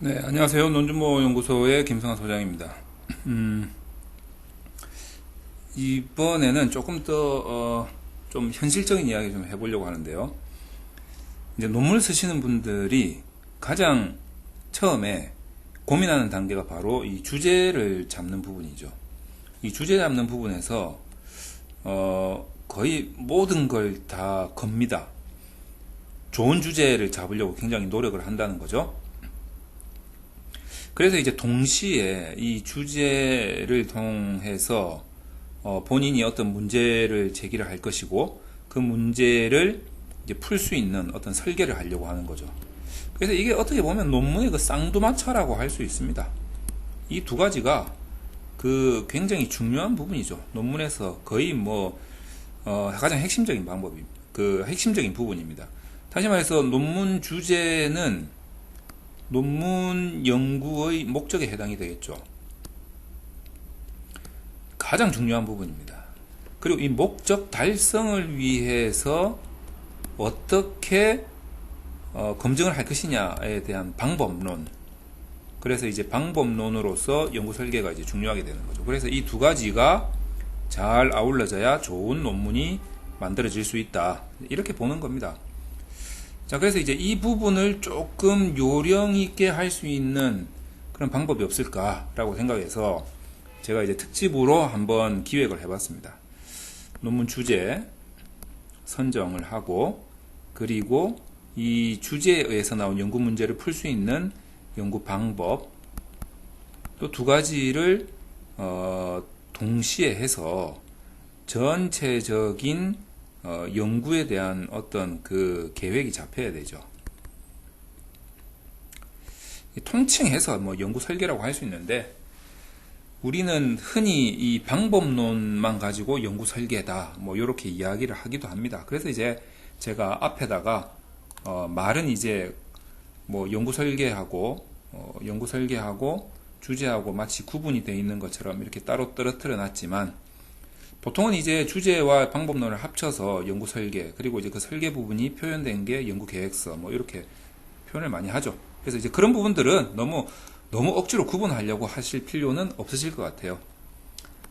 네, 안녕하세요. 논준모 연구소의 김성환 소장입니다. 음, 이번에는 조금 더, 어, 좀 현실적인 이야기 좀 해보려고 하는데요. 이제 논문을 쓰시는 분들이 가장 처음에 고민하는 단계가 바로 이 주제를 잡는 부분이죠. 이 주제 잡는 부분에서, 어, 거의 모든 걸 다 겁니다. 좋은 주제를 잡으려고 굉장히 노력을 한다는 거죠. 그래서 이제 동시에 이 주제를 통해서 어, 본인이 어떤 문제를 제기를 할 것이고 그 문제를 이제 풀 수 있는 어떤 설계를 하려고 하는 거죠. 그래서 이게 어떻게 보면 논문의 그 쌍두마차라고 할 수 있습니다. 이 두 가지가 그 굉장히 중요한 부분이죠. 논문에서 거의 뭐 어, 가장 핵심적인 방법이 그 핵심적인 부분입니다. 다시 말해서 논문 주제는 논문 연구의 목적에 해당이 되겠죠. 가장 중요한 부분입니다. 그리고 이 목적 달성을 위해서 어떻게 어, 검증을 할 것이냐에 대한 방법론. 그래서 이제 방법론으로서 연구 설계가 이제 중요하게 되는 거죠. 그래서 이 두 가지가 잘 아울러져야 좋은 논문이 만들어질 수 있다. 이렇게 보는 겁니다. 자, 그래서 이제 이 부분을 조금 요령 있게 할 수 있는 그런 방법이 없을까라고 생각해서 제가 이제 특집으로 한번 기획을 해봤습니다. 논문 주제 선정을 하고 그리고 이 주제에 의해서 나온 연구 문제를 풀 수 있는 연구 방법 또 두 가지를 어, 동시에 해서 전체적인 어, 연구에 대한 어떤 그 계획이 잡혀야 되죠. 통칭해서 뭐 연구 설계라고 할 수 있는데 우리는 흔히 이 방법론만 가지고 연구 설계다 뭐 이렇게 이야기를 하기도 합니다. 그래서 이제 제가 앞에다가 어, 말은 이제 뭐 연구 설계하고 어, 연구 설계하고 주제하고 마치 구분이 되어 있는 것처럼 이렇게 따로 떨어뜨려 놨지만 보통은 이제 주제와 방법론을 합쳐서 연구 설계 그리고 이제 그 설계 부분이 표현된 게 연구 계획서 뭐 이렇게 표현을 많이 하죠. 그래서 이제 그런 부분들은 너무 너무 억지로 구분하려고 하실 필요는 없으실 것 같아요.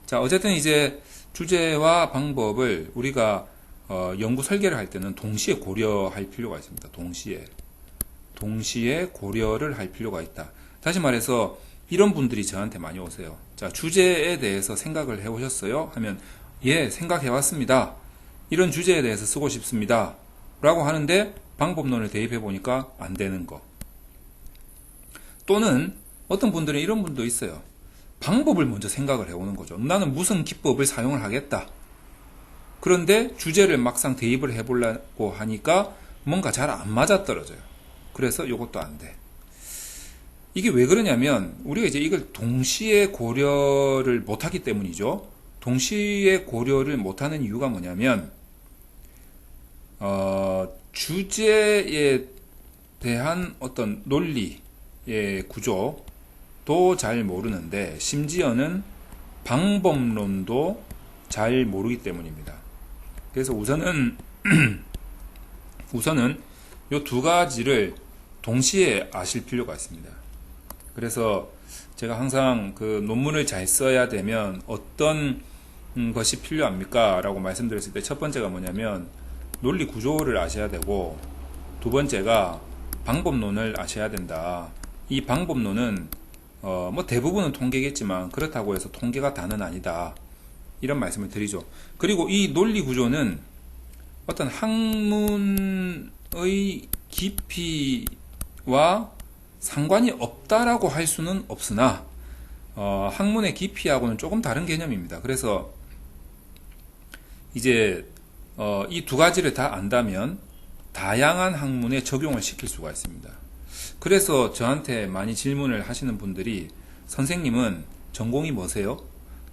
자, 어쨌든 이제 주제와 방법을 우리가 어, 연구 설계를 할 때는 동시에 고려할 필요가 있습니다. 동시에 동시에 고려를 할 필요가 있다. 다시 말해서 이런 분들이 저한테 많이 오세요. 자, 주제에 대해서 생각을 해 오셨어요? 하면 예, 생각해 왔습니다. 이런 주제에 대해서 쓰고 싶습니다. 라고 하는데 방법론을 대입해 보니까 안 되는 거. 또는 어떤 분들은 이런 분도 있어요. 방법을 먼저 생각을 해오는 거죠. 나는 무슨 기법을 사용을 하겠다. 그런데 주제를 막상 대입을 해보려고 하니까 뭔가 잘 안 맞아떨어져요. 그래서 이것도 안 돼. 이게 왜 그러냐면 우리가 이제 이걸 동시에 고려를 못하기 때문이죠. 동시에 고려를 못하는 이유가 뭐냐면 어, 주제에 대한 어떤 논리의 구조도 잘 모르는데 심지어는 방법론도 잘 모르기 때문입니다. 그래서 우선은 우선은 이 두 가지를 동시에 아실 필요가 있습니다. 그래서 제가 항상 그 논문을 잘 써야 되면 어떤 것이 필요합니까? 라고 말씀드렸을 때 첫 번째가 뭐냐면 논리 구조를 아셔야 되고 두 번째가 방법론을 아셔야 된다. 이 방법론은 어, 뭐 대부분은 통계겠지만 그렇다고 해서 통계가 다는 아니다. 이런 말씀을 드리죠. 그리고 이 논리 구조는 어떤 학문의 깊이와 상관이 없다라고 할 수는 없으나 어, 학문의 깊이하고는 조금 다른 개념입니다. 그래서 이제 어, 이 두 가지를 다 안다면 다양한 학문에 적용을 시킬 수가 있습니다. 그래서 저한테 많이 질문을 하시는 분들이 선생님은 전공이 뭐세요?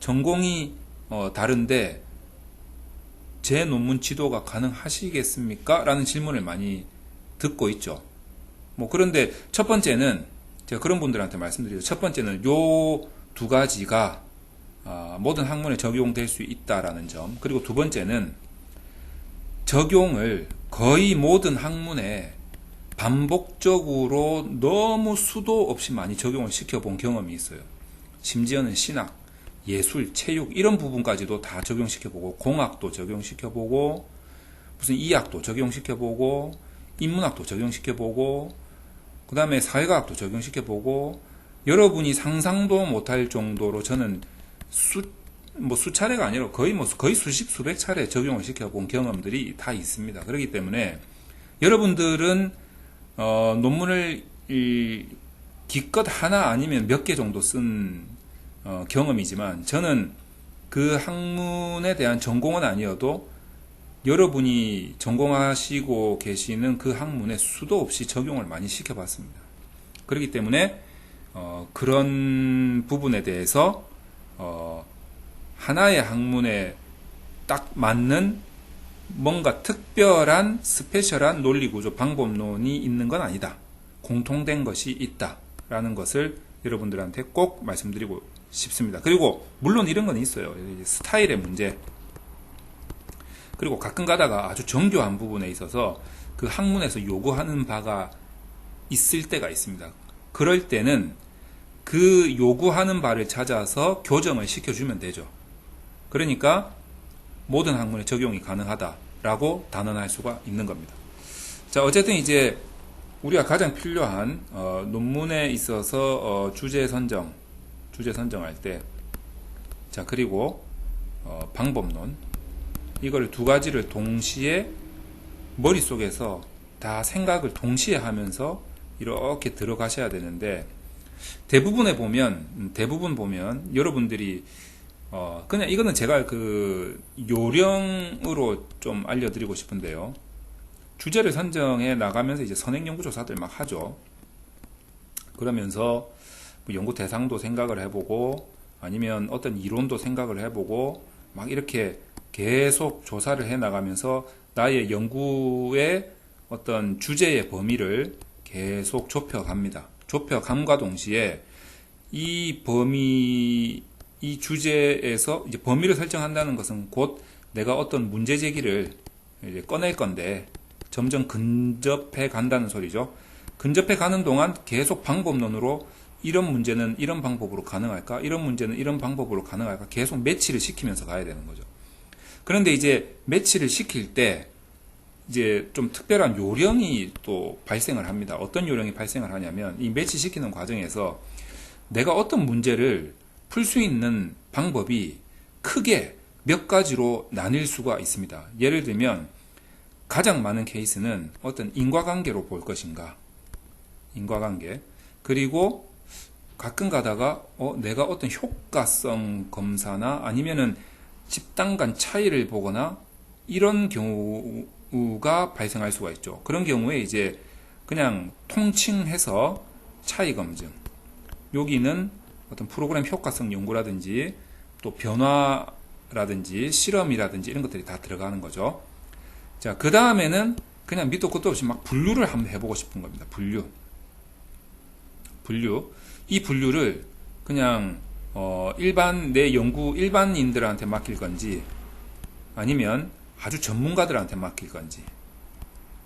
전공이 어, 다른데 제 논문 지도가 가능하시겠습니까? 라는 질문을 많이 듣고 있죠. 뭐 그런데 첫 번째는 제가 그런 분들한테 말씀드리죠. 첫 번째는 요 두 가지가 어, 모든 학문에 적용될 수 있다라는 점. 그리고 두 번째는 적용을 거의 모든 학문에 반복적으로 너무 수도 없이 많이 적용을 시켜본 경험이 있어요. 심지어는 신학, 예술, 체육 이런 부분까지도 다 적용시켜보고 공학도 적용시켜보고 무슨 이학도 적용시켜보고 인문학도 적용시켜보고 그 다음에 사회과학도 적용시켜보고 여러분이 상상도 못할 정도로 저는 수, 뭐 수차례가 아니라 거의 뭐 거의 수십 수백 차례 적용을 시켜본 경험들이 다 있습니다. 그렇기 때문에 여러분들은 어, 논문을 이, 기껏 하나 아니면 몇 개 정도 쓴 어, 경험이지만 저는 그 학문에 대한 전공은 아니어도 여러분이 전공하시고 계시는 그 학문에 수도 없이 적용을 많이 시켜봤습니다. 그렇기 때문에 어, 그런 부분에 대해서 어, 하나의 학문에 딱 맞는 뭔가 특별한 스페셜한 논리구조 방법론이 있는 건 아니다. 공통된 것이 있다 라는 것을 여러분들한테 꼭 말씀드리고 싶습니다. 그리고 물론 이런 건 있어요. 스타일의 문제. 그리고 가끔 가다가 아주 정교한 부분에 있어서 그 학문에서 요구하는 바가 있을 때가 있습니다. 그럴 때는 그 요구하는 바를 찾아서 교정을 시켜주면 되죠. 그러니까 모든 학문에 적용이 가능하다라고 단언할 수가 있는 겁니다. 자, 어쨌든 이제 우리가 가장 필요한 어, 논문에 있어서 어, 주제 선정, 주제 선정할 때, 자 그리고 어, 방법론 이걸 두 가지를 동시에 머릿 속에서 다 생각을 동시에 하면서 이렇게 들어가셔야 되는데 대부분에 보면 음, 대부분 보면 여러분들이 어 그냥 이거는 제가 그 요령으로 좀 알려드리고 싶은데요. 주제를 선정해 나가면서 이제 선행 연구 조사들 막 하죠. 그러면서 뭐 연구 대상도 생각을 해보고 아니면 어떤 이론도 생각을 해보고 막 이렇게 계속 조사를 해 나가면서 나의 연구의 어떤 주제의 범위를 계속 좁혀갑니다. 좁혀감과 동시에 이 범위, 이 주제에서 이제 범위를 설정한다는 것은 곧 내가 어떤 문제 제기를 꺼낼 건데 점점 근접해 간다는 소리죠. 근접해 가는 동안 계속 방법론으로 이런 문제는 이런 방법으로 가능할까? 이런 문제는 이런 방법으로 가능할까? 계속 매치를 시키면서 가야 되는 거죠. 그런데 이제 매치를 시킬 때 이제 좀 특별한 요령이 또 발생을 합니다. 어떤 요령이 발생을 하냐면 이 매치시키는 과정에서 내가 어떤 문제를 풀 수 있는 방법이 크게 몇 가지로 나뉠 수가 있습니다. 예를 들면 가장 많은 케이스는 어떤 인과관계로 볼 것인가. 인과관계. 그리고 가끔 가다가 어, 내가 어떤 효과성 검사나 아니면은 집단 간 차이를 보거나 이런 경우 가 발생할 수가 있죠. 그런 경우에 이제 그냥 통칭해서 차이 검증. 여기는 어떤 프로그램 효과성 연구라든지 또 변화라든지 실험이라든지 이런 것들이 다 들어가는 거죠. 자, 그 다음에는 그냥 밑도 끝도 없이 막 분류를 한번 해보고 싶은 겁니다. 분류. 분류. 이 분류를 그냥 어, 일반 내 연구 일반인들한테 맡길 건지 아니면 아주 전문가들한테 맡길 건지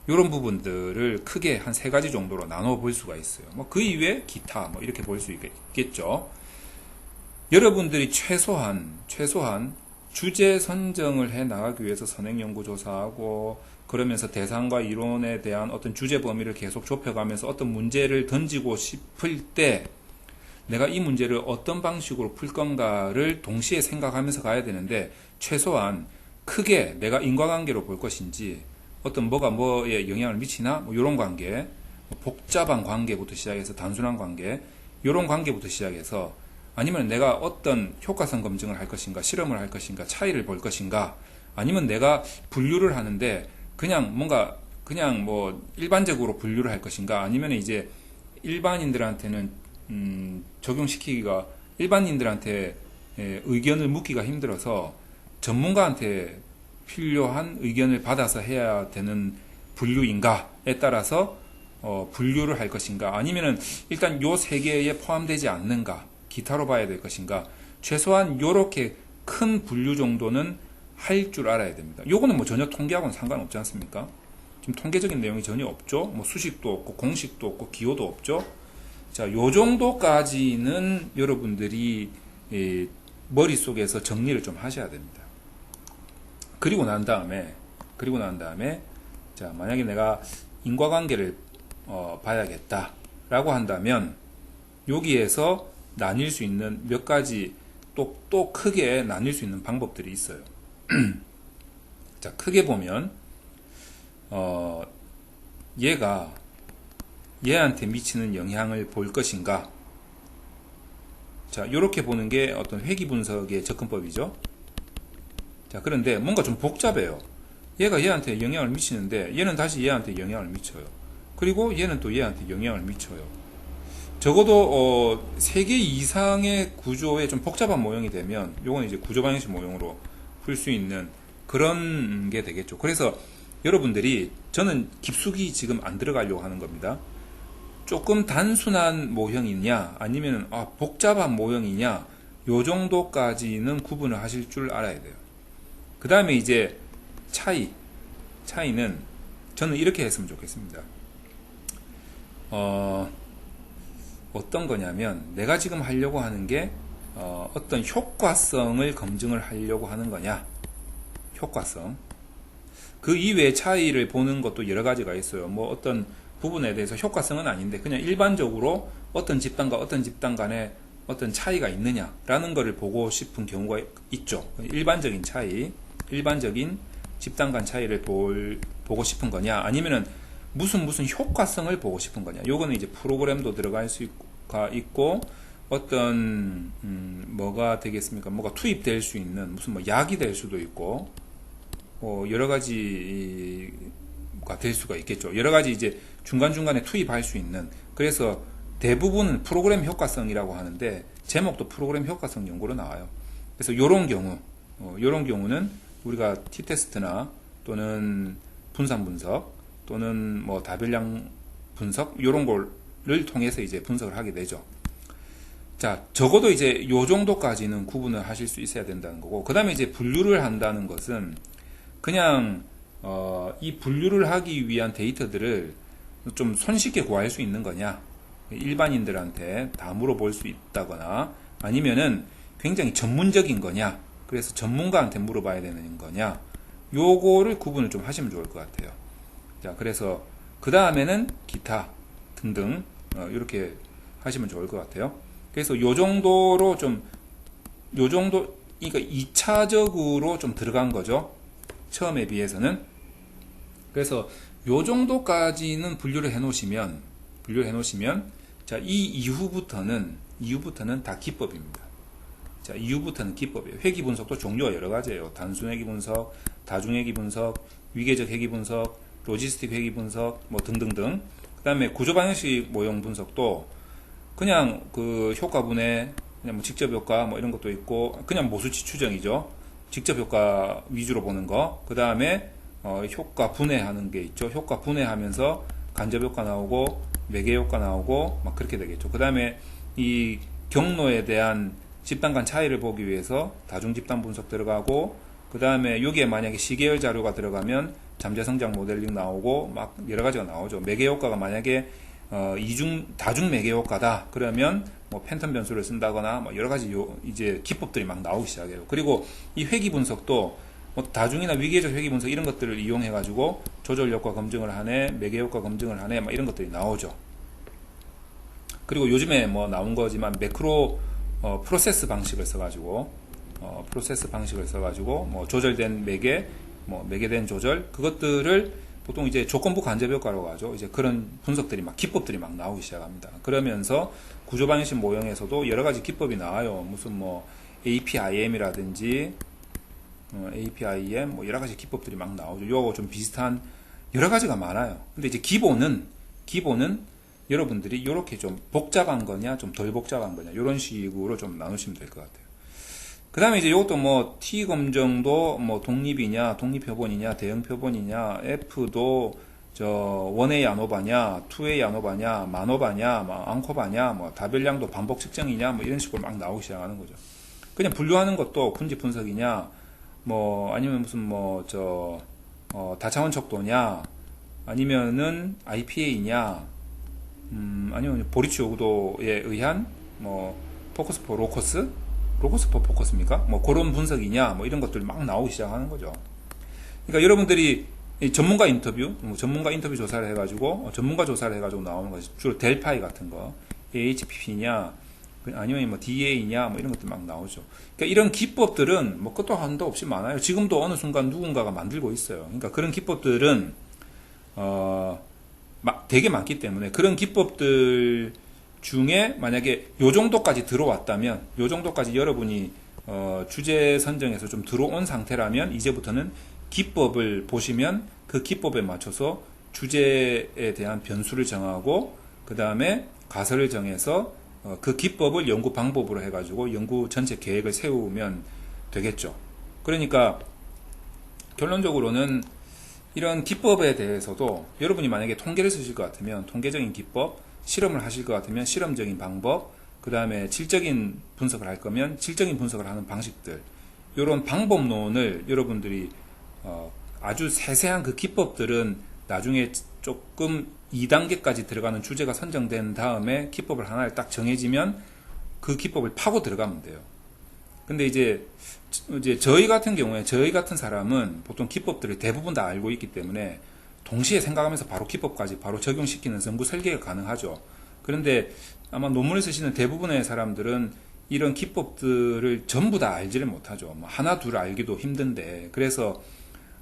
이런 부분들을 크게 한 세 가지 정도로 나눠 볼 수가 있어요. 뭐 그 이외에 기타 뭐 이렇게 볼 수 있겠죠. 여러분들이 최소한 최소한 주제 선정을 해 나가기 위해서 선행 연구 조사하고 그러면서 대상과 이론에 대한 어떤 주제 범위를 계속 좁혀가면서 어떤 문제를 던지고 싶을 때 내가 이 문제를 어떤 방식으로 풀 건가를 동시에 생각하면서 가야 되는데 최소한 크게 내가 인과관계로 볼 것인지 어떤 뭐가 뭐에 영향을 미치나 뭐 이런 관계 뭐 복잡한 관계부터 시작해서 단순한 관계 이런 관계부터 시작해서 아니면 내가 어떤 효과성 검증을 할 것인가 실험을 할 것인가 차이를 볼 것인가 아니면 내가 분류를 하는데 그냥 뭔가 그냥 뭐 일반적으로 분류를 할 것인가 아니면 이제 일반인들한테는 음, 적용시키기가 일반인들한테 예, 의견을 묻기가 힘들어서 전문가한테 필요한 의견을 받아서 해야 되는 분류인가에 따라서 어, 분류를 할 것인가 아니면은 일단 요 세 개에 포함되지 않는가 기타로 봐야 될 것인가 최소한 요렇게 큰 분류 정도는 할 줄 알아야 됩니다. 요거는 뭐 전혀 통계하고는 상관없지 않습니까? 지금 통계적인 내용이 전혀 없죠. 뭐 수식도 없고 공식도 없고 기호도 없죠. 자, 요 정도까지는 여러분들이 예, 머릿속에서 정리를 좀 하셔야 됩니다. 그리고 난 다음에 그리고 난 다음에 자, 만약에 내가 인과관계를 어, 봐야겠다라고 한다면 여기에서 나뉠 수 있는 몇 가지 또, 또 크게 나뉠 수 있는 방법들이 있어요. 자, 크게 보면, 어, 얘가 얘한테 미치는 영향을 볼 것인가? 자, 이렇게 보는 게 어떤 회귀 분석의 접근법이죠. 자, 그런데 뭔가 좀 복잡해요. 얘가 얘한테 영향을 미치는데 얘는 다시 얘한테 영향을 미쳐요. 그리고 얘는 또 얘한테 영향을 미쳐요. 적어도 어, 3개 이상의 구조의 좀 복잡한 모형이 되면 요건 이제 구조 방식 모형으로 풀 수 있는 그런 게 되겠죠. 그래서 여러분들이 저는 깊숙이 지금 안 들어가려고 하는 겁니다. 조금 단순한 모형이냐 아니면 아, 복잡한 모형이냐 요 정도까지는 구분을 하실 줄 알아야 돼요. 그 다음에 이제 차이 차이는 저는 이렇게 했으면 좋겠습니다. 어, 어떤 거냐면 내가 지금 하려고 하는 게 어, 어떤 효과성을 검증을 하려고 하는 거냐. 효과성. 그 이외의 차이를 보는 것도 여러 가지가 있어요. 뭐 어떤 부분에 대해서 효과성은 아닌데 그냥 일반적으로 어떤 집단과 어떤 집단 간에 어떤 차이가 있느냐라는 것을 보고 싶은 경우가 있죠. 일반적인 차이 일반적인 집단 간 차이를 볼, 보고 싶은 거냐 아니면은 무슨 무슨 효과성을 보고 싶은 거냐. 요거는 이제 프로그램도 들어갈 수가 있고 어떤 음, 뭐가 되겠습니까? 뭐가 투입될 수 있는 무슨 뭐 약이 될 수도 있고 뭐 여러 가지가 될 수가 있겠죠. 여러 가지 이제 중간 중간에 투입할 수 있는 그래서 대부분은 프로그램 효과성이라고 하는데 제목도 프로그램 효과성 연구로 나와요. 그래서 요런 경우 어, 요런 경우는 우리가 티 테스트나 또는 분산 분석 또는 뭐 다별량 분석 이런 거를 통해서 이제 분석을 하게 되죠. 자, 적어도 이제 요 정도까지는 구분을 하실 수 있어야 된다는 거고, 그 다음에 이제 분류를 한다는 것은 그냥 어, 이 분류를 하기 위한 데이터들을 좀 손쉽게 구할 수 있는 거냐, 일반인들한테 다 물어볼 수 있다거나, 아니면은 굉장히 전문적인 거냐, 그래서 전문가한테 물어봐야 되는 거냐, 요거를 구분을 좀 하시면 좋을 것 같아요. 자, 그래서 그 다음에는 기타 등등 어, 이렇게 하시면 좋을 것 같아요. 그래서 요 정도로 좀 요 정도 그러니까 2차적으로 좀 들어간 거죠. 처음에 비해서는. 그래서 요 정도까지는 분류를 해 놓으시면 분류를 해 놓으시면 자, 이 이후부터는 이후부터는 다 기법입니다. 자, 이후부터는 기법이에요. 회귀 분석도 종류가 여러 가지예요. 단순 회귀 분석, 다중 회귀 분석, 위계적 회귀 분석, 로지스틱 회귀 분석 뭐 등등등. 그 다음에 구조 방식 모형 분석도 그냥 그 효과 분해 그냥 뭐 직접 효과 뭐 이런 것도 있고 그냥 모수치 추정이죠. 직접 효과 위주로 보는 거 그 다음에 어 효과 분해하는 게 있죠. 효과 분해하면서 간접 효과 나오고 매개 효과 나오고 막 그렇게 되겠죠. 그 다음에 이 경로에 대한 집단 간 차이를 보기 위해서 다중 집단 분석 들어가고 그 다음에 여기에 만약에 시계열 자료가 들어가면 잠재 성장 모델링 나오고 막 여러 가지가 나오죠. 매개 효과가 만약에 어, 이중 다중 매개 효과다. 그러면 뭐 팬텀 변수를 쓴다거나 뭐 여러 가지 요 이제 기법들이 막 나오기 시작해요. 그리고 이 회귀 분석도 뭐 다중이나 위계적 회귀 분석 이런 것들을 이용해 가지고 조절 효과 검증을 하네, 매개 효과 검증을 하네, 막 이런 것들이 나오죠. 그리고 요즘에 뭐 나온 거지만 매크로 어, 프로세스 방식을 써가지고 어, 프로세스 방식을 써가지고 뭐 조절된 매개 뭐 매개된 조절 그것들을 보통 이제 조건부 간접 효과라고 하죠. 이제 그런 분석들이 막 기법들이 막 나오기 시작합니다. 그러면서 구조 방식 모형에서도 여러 가지 기법이 나와요. 무슨 뭐 APIM이라든지 어, APIM 뭐 여러 가지 기법들이 막 나오죠. 요거 좀 비슷한 여러 가지가 많아요. 근데 이제 기본은 기본은 여러분들이 이렇게 좀 복잡한 거냐, 좀 덜 복잡한 거냐, 이런 식으로 좀 나누시면 될 것 같아요. 그 다음에 이제 이것도 뭐 T 검정도 뭐 독립이냐, 독립표본이냐, 대형표본이냐, F도 저 원의 야노바냐, 투의 야노바냐, 만호바냐, 뭐 앙코바냐, 뭐 다별량도 반복 측정이냐, 뭐 이런 식으로 막 나오기 시작하는 거죠. 그냥 분류하는 것도 분지 분석이냐, 뭐 아니면 무슨 뭐 저 어, 다차원 척도냐, 아니면은 IPA냐, 음, 아니면 보리치 요구도에 의한 뭐 포커스 포 로커스, 로커스 포 포커스입니까? 뭐 그런 분석이냐, 뭐 이런 것들 막 나오기 시작하는 거죠. 그러니까 여러분들이 이 전문가 인터뷰, 뭐 전문가 인터뷰 조사를 해가지고 어, 전문가 조사를 해가지고 나오는 것이 주로 델파이 같은 거, AHPP냐, 아니면 뭐 DA냐, 뭐 이런 것들 막 나오죠. 그러니까 이런 기법들은 뭐 끝도 한도 없이 많아요. 지금도 어느 순간 누군가가 만들고 있어요. 그러니까 그런 기법들은 어, 막 되게 많기 때문에 그런 기법들 중에 만약에 요 정도까지 들어왔다면 요 정도까지 여러분이 어, 주제 선정에서 좀 들어온 상태라면 이제부터는 기법을 보시면 그 기법에 맞춰서 주제에 대한 변수를 정하고 그 다음에 가설을 정해서 어, 그 기법을 연구 방법으로 해가지고 연구 전체 계획을 세우면 되겠죠. 그러니까 결론적으로는 이런 기법에 대해서도 여러분이 만약에 통계를 쓰실 것 같으면 통계적인 기법, 실험을 하실 것 같으면 실험적인 방법, 그 다음에 질적인 분석을 할 거면 질적인 분석을 하는 방식들, 이런 방법론을 여러분들이 어, 아주 세세한 그 기법들은 나중에 조금 2단계까지 들어가는 주제가 선정된 다음에 기법을 하나를 딱 정해지면 그 기법을 파고 들어가면 돼요. 근데 이제 이제 저희 같은 경우에 저희 같은 사람은 보통 기법들을 대부분 다 알고 있기 때문에 동시에 생각하면서 바로 기법까지 바로 적용시키는 연구 설계가 가능하죠. 그런데 아마 논문을 쓰시는 대부분의 사람들은 이런 기법들을 전부 다 알지를 못하죠. 뭐 하나 둘 알기도 힘든데 그래서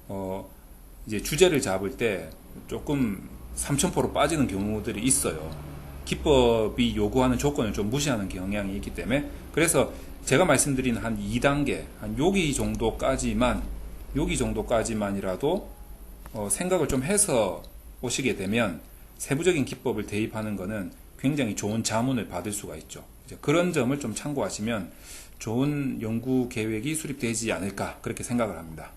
어 이제 주제를 잡을 때 조금 삼천포로 빠지는 경우들이 있어요. 기법이 요구하는 조건을 좀 무시하는 경향이 있기 때문에 그래서 제가 말씀드린 한 2단계, 한 여기 정도까지만, 여기 정도까지만이라도 어, 생각을 좀 해서 오시게 되면 세부적인 기법을 대입하는 것은 굉장히 좋은 자문을 받을 수가 있죠. 그런 점을 좀 참고하시면 좋은 연구 계획이 수립되지 않을까 그렇게 생각을 합니다.